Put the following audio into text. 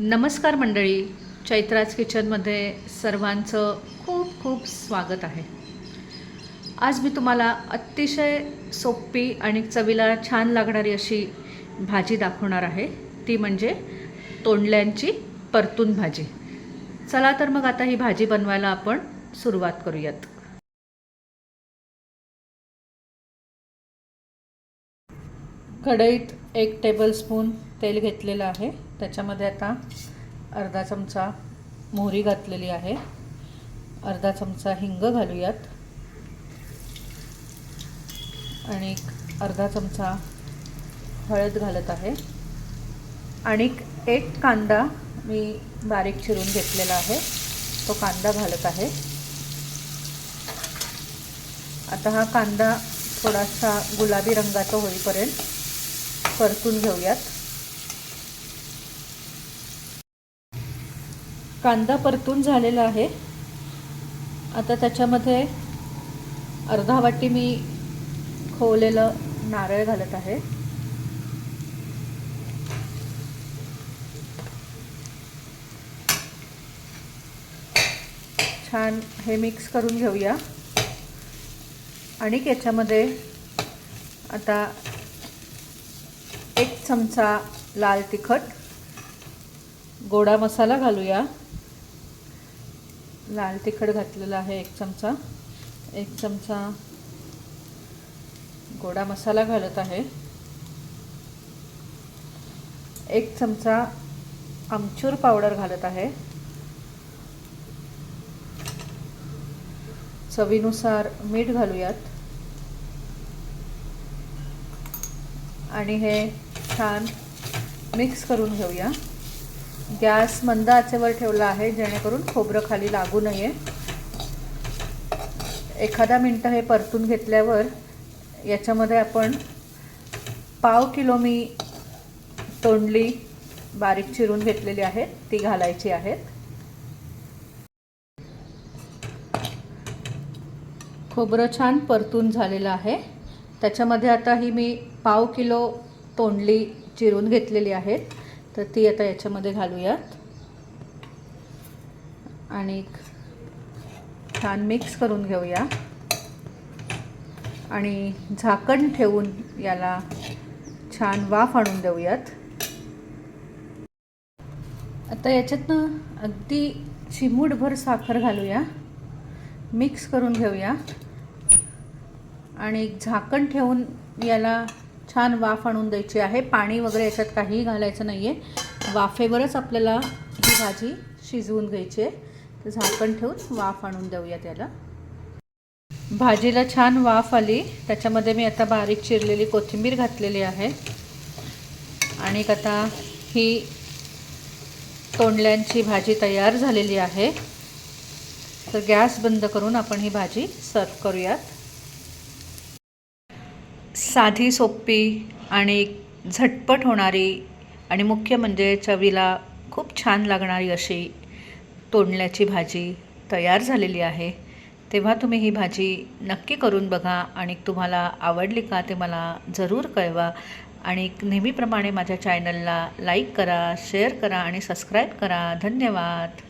नमस्कार मंडळी चैत्राज किचनमध्ये सर्वांचं खूप खूप स्वागत आहे. आज मी तुम्हाला अतिशय सोपी आणि चवीला छान लागणारी अशी भाजी दाखवणार आहे. ती म्हणजे तोंडल्यांची परतून भाजी. चला तर मग आता ही भाजी बनवायला आपण सुरुवात करूयात. कढईत एक टेबलस्पून तेल घेतलेलं आहे. त्याच्यामध्ये आता अर्धा चमचा मोहरी घातलेली आहे. अर्धा चमचा हिंग घालूयात. आणि एक अर्धा चमचा हळद घालत आहे. आणि एक कांदा मी बारीक चिरून घेतलेला आहे. तो कांदा घालत आहे. आता हा कांदा थोडासा गुलाबी रंगाचा होईपर्यंत परतून घेऊयात. कांदा परतून झालेला आहे. आता त्याच्यामध्ये अर्धा वाटी मी खोवलेलं नारळ घालत आहे. छान हे मिक्स करून घेऊया. आणि याच्यामध्ये आता एक चमचा लाल तिखट. गोडा मसाला घालूया. लाल तिखट घातलेला आहे एक चमचा. एक चमचा गोडा मसाला घालत आहे. एक चमचा आमचूर पावडर घालत आहे. चवीनुसार मीठ घालूयात. आणि हे छान मिक्स करून घेऊया. गॅस मंद आचेवर ठेवला आहे जेणेकरून खोबरं खाली लागू नये. एखादा मिनटं हे परतून घेतल्यावर याच्यामध्ये आपण पाव किलो मी तोंडली बारीक चिरून घेतलेली आहे ती घालायची आहेत खोबरं छान परतून झालेलं आहे. त्याच्यामध्ये आता ही मी पाव किलो तोंडली चिरून घेतलेली आहेत. तर ती आता याच्यामध्ये घालूयात. आणि छान मिक्स करून घेऊया. आणि झाकण ठेवून याला छान वाफ आणून देऊयात. आता याच्यातनं अगदी चिमूटभर साखर घालूया. मिक्स करून घेऊया. आणि झाकण ठेवून याला छान वाफ आणून द्यायची आहे. पाणी वगैरे याच्यात काहीही घालायचं नाही आहे वाफेवरच आपल्याला ही भाजी शिजवून घ्यायची आहे. तर झाकण ठेवून वाफ आणून देऊया त्याला. भाजीला छान वाफ आली. त्याच्यामध्ये मी आता बारीक चिरलेली कोथिंबीर घातलेली आहे. आणि आता ही तोंडल्यांची भाजी तयार झालेली आहे. तर गॅस बंद करून आपण ही भाजी सर्व करूयात. साधी सोपी आणि झटपट होणारी आणि मुख्य म्हणजे चवीला खूप छान लागणारी अशी तोंडल्याची भाजी तयार झालेली आहे. तेव्हा तुम्ही ही भाजी नक्की करून बघा आणि तुम्हाला आवडली का ते मला जरूर कळवा आणि नेहमीप्रमाणे माझ्या चॅनलला लाईक करा शेअर करा आणि सबस्क्राईब करा. धन्यवाद.